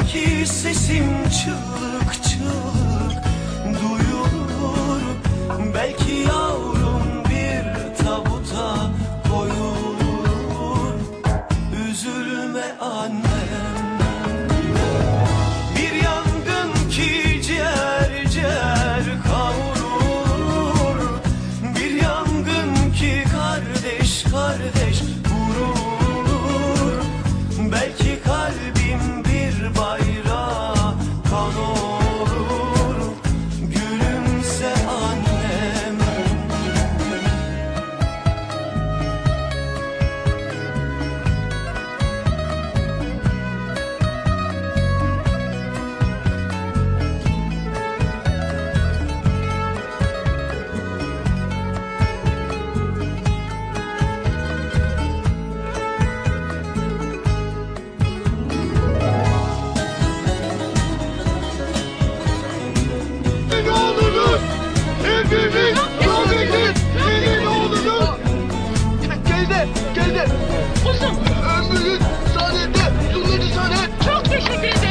Belki sesim çığlık çığlık duyulur. Belki yavrum bir tabuta koyulur. Üzülme anne. Geldi, geldi. Uzun. Ömrünün sahnede, yıllıcı sahne. Çok teşekkür ederim.